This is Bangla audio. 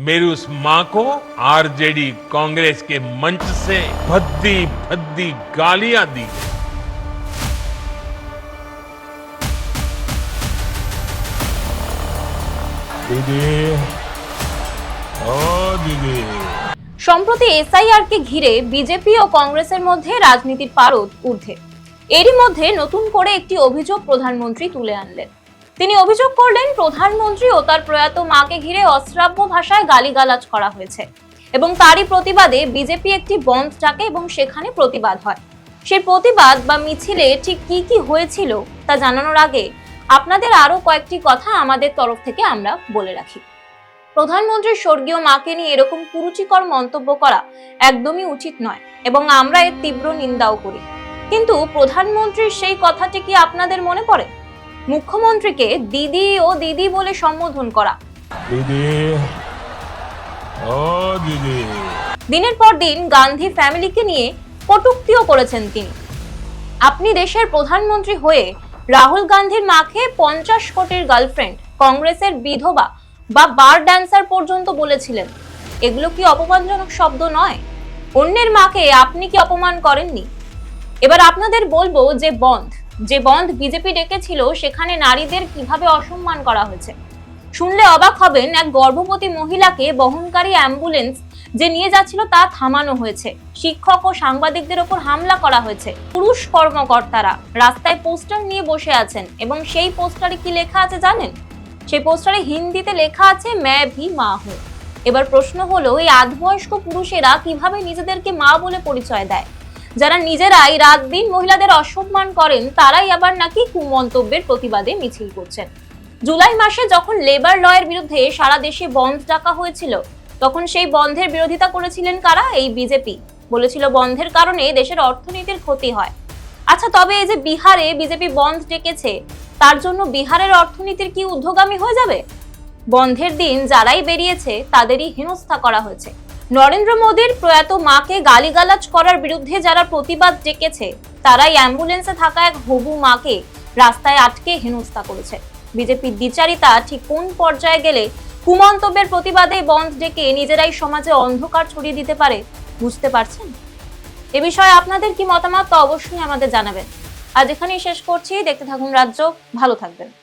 मेरी उस मां को आरजेडी कांग्रेस के मंच से भद्दी भद्दी गालियां दी दीदी ओ दीदी সম্প্রতি এসআইআর কে ঘিরে বিজেপি ও কংগ্রেসের মধ্যে রাজনীতির পারদ ঊর্ধ্বে এরই মধ্যে নতুন করে একটি অভিযোগ প্রধানমন্ত্রী তুলে আনলেন তিনি অভিযোগ করলেন, প্রধানমন্ত্রী ও তার প্রয়াত মাকে ঘিরে অশ্রাব্য ভাষায় গালিগালাজ করা হয়েছে এবং তারই প্রতিবাদে বিজেপি একটি বন্ধ ডাকে এবং সেখানে প্রতিবাদ হয়। সেই প্রতিবাদ বা মিছিলে ঠিক কি কি হয়েছিল তা জানানোর আগে আপনাদের আরও কয়েকটি কথা আমাদের তরফ থেকে আমরা বলে রাখি। প্রধানমন্ত্রীর স্বর্গীয় মাকে নিয়ে এরকম কুরুচিকর মন্তব্য করা একদমই উচিত নয় এবং আমরা এর তীব্র নিন্দাও করি। কিন্তু প্রধানমন্ত্রীর সেই কথাটি কি আপনাদের মনে পড়ে? মুখ্যমন্ত্রীকে দিদি ও দিদি বলে সম্বোধন করা। দিদি ও দিদি। দিনের পর দিন গান্ধী ফ্যামিলিকে নিয়ে কটুক্তিও করেছেন তিনি। আপনি দেশের প্রধানমন্ত্রী হয়ে রাহুল গান্ধীর মাকে পঞ্চাশ কোটির গার্লফ্রেন্ড কংগ্রেসের বিধবা বা বার ড্যান্সার পর্যন্ত বলেছিলেন। এগুলো কি অপমানজনক শব্দ নয়? অন্যের মাকে আপনি কি অপমান করেননি? এবার আপনাদের বলব যে বন্ধ। যে বন্ধ বিজেপি ডেকেছিল, সেখানে নারীদের কীভাবে অসম্মান করা হয়েছে? শুনলে অবাক হবেন এক গর্ভবতী মহিলাকে বহনকারী অ্যাম্বুলেন্স যে নিয়ে যাচ্ছিল তা থামানো হয়েছে। শিক্ষক ও সাংবাদিকদের ওপর হামলা করা হয়েছে। পুরুষ কর্মকর্তারা রাস্তায় পোস্টার নিয়ে বসে আছেন এবং সেই পোস্টারে কি লেখা আছে জানেন? সেই পোস্টারে হিন্দিতে লেখা আছে ম্যা ভি মা হো। এবার প্রশ্ন হলো, এই আধবয়স্ক পুরুষেরা কীভাবে নিজেদেরকে মা বলে পরিচয় দেয়? যারা নিজেরাই রাত দিন মহিলাদের অসম্মান করেন, তারাই আবার নাকি কুমন্তব্যের প্রতিবাদে মিছিল করছেন। জুলাই মাসে যখন লেবার লয়ের বিরুদ্ধে সারা দেশে বন্ধ ডাকা হয়েছিল, তখন সেই বন্ধের বিরোধিতা করেছিলেন কারা? এই বিজেপি। বলেছিল, বন্ধের কারণে দেশের অর্থনীতির ক্ষতি হয়। আচ্ছা তবে এই যে বিহারে বিজেপি বন্ধ ডেকেছে, তার জন্য বিহারের অর্থনীতির কি ঊর্ধ্বগামী হয়ে যাবে? বন্ধের দিন যারাই বেরিয়েছে, তাদেরই হেনস্থা করা হয়েছে। নরেন্দ্র মোদীর প্রয়াত মাকে গালিগালাজ করার বিরুদ্ধে যারা প্রতিবাদ ডেকেছে, তারাই অ্যাম্বুলেন্সে থাকা এক হবু মাকে রাস্তায় আটকে হেনস্থা করেছে। বিজেপির দ্বিচারিতা ঠিক কোন পর্যায়ে গেলে কুমন্তব্যের প্রতিবাদে বন্ধ ডেকে নিজেরাই সমাজে অন্ধকার ছড়িয়ে দিতে পারে, বুঝতে পারছেন? এ বিষয়ে আপনাদের কি মতামত, তা অবশ্যই আমাদের জানাবেন। আজ এখানেই শেষ করছি। দেখতে থাকুন রাজ্য। ভালো থাকবেন।